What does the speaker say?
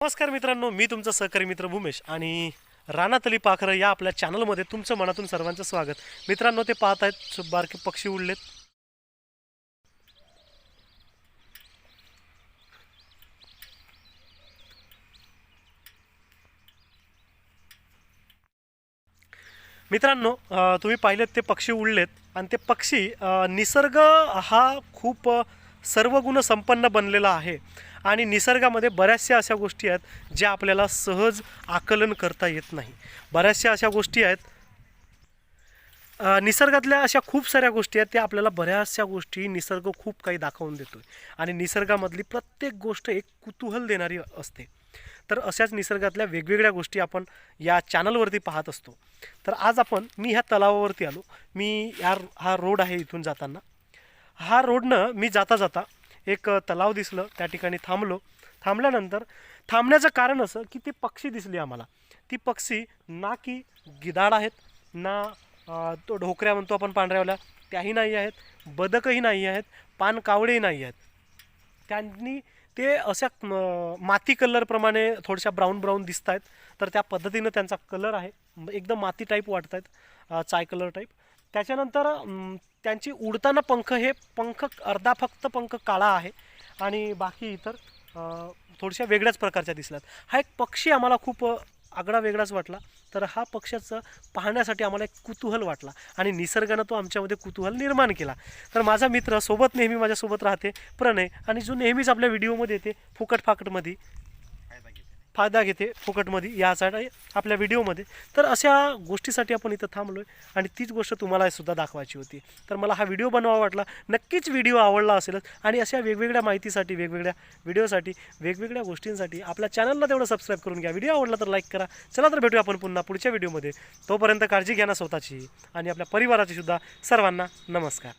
नमस्कार मित्रांनो मी तुमचा सहकारी मित्र भूमेश आणि रानातली पाखरं या आपल्या चॅनलमध्ये तुमचं मनातून सर्वांचं स्वागत. मित्रांनो ते पाहत आहेत बारके पक्षी उडलेत. मित्रांनो तुम्ही पाहिलेत ते पक्षी उडलेत आणि ते पक्षी निसर्ग हा खूप सर्वगुण संपन्न बनलेला आहे. आणि निसर्गामध्ये बऱ्याचशा अशा गोष्टी आहेत ज्या आपल्याला सहज आकलन करता येत नाही. बऱ्याचशा अशा गोष्टी आहेत. निसर्गातल्या अशा खूप साऱ्या गोष्टी आहेत त्या आपल्याला बऱ्याचशा गोष्टी निसर्ग खूप काही दाखवून देतो आहे आणि निसर्गामधली प्रत्येक गोष्ट एक कुतूहल देणारी असते. तर अशाच निसर्गातल्या वेगवेगळ्या गोष्टी आपण या चॅनलवरती पाहत असतो. तर आज आपण मी ह्या तलावावरती आलो. मी या हा रोड आहे इथून जाताना. हा रोडनं मी जाता जाता एक तलाव दिसलं त्या ठिकाणी थांबलो. थांबल्यानंतर थांबण्याचं कारण असं की ती पक्षी दिसली आम्हाला. ती पक्षी ना की गिदाड आहेत ना तो ढोकऱ्या म्हणतो आपण पांढऱ्यावाल्या त्याही नाही आहेत बदकही नाही आहेत पानकावळेही नाही आहेत. त्यांनी ते अशा माती कलरप्रमाणे थोड्याशा ब्राऊन ब्राऊन दिसत आहेत तर त्या पद्धतीनं त्यांचा कलर आहे. एकदम माती टाईप वाटत आहेत चाय कलर टाईप त्याच्यानंतर त्यांची उडताना पंख हे पंख अर्धा फक्त पंख काळा आहे आणि बाकी इतर थोड्याशा वेगळ्याच प्रकारच्या दिसल्यात. हा एक पक्षी आम्हाला खूप आगळा वेगळाच वाटला. तर हा पक्षाचं पाहण्यासाठी आम्हाला एक कुतूहल वाटला आणि निसर्गानं तो आमच्यामध्ये कुतूहल निर्माण केला. तर माझा मित्र सोबत नेहमी माझ्यासोबत राहते प्रणय आणि जो नेहमीच आपल्या व्हिडिओमध्ये येते फुकट फाकटमध्ये फायदा घेते फुकटमध्ये यासाठी आपल्या व्हिडिओमध्ये. तर अशा गोष्टीसाठी आपण इथं थांबलो आहे आणि तीच गोष्ट तुम्हाला सुद्धा दाखवायची होती. तर मला हा व्हिडिओ बनवा वाटला नक्कीच व्हिडिओ आवडला असेलच आणि अशा वेगवेगळ्या माहितीसाठी वेगवेगळ्या व्हिडिओसाठी वेगवेगळ्या गोष्टींसाठी आपल्या चॅनलला तेवढं सबस्क्राईब करून घ्या. व्हिडिओ आवडला तर लाईक करा. चला तर भेटूया आपण पुन्हा पुढच्या व्हिडिओमध्ये. तोपर्यंत काळजी घ्या ना स्वतःची आणि आपल्या परिवाराची सुद्धा सर्वांना नमस्कार.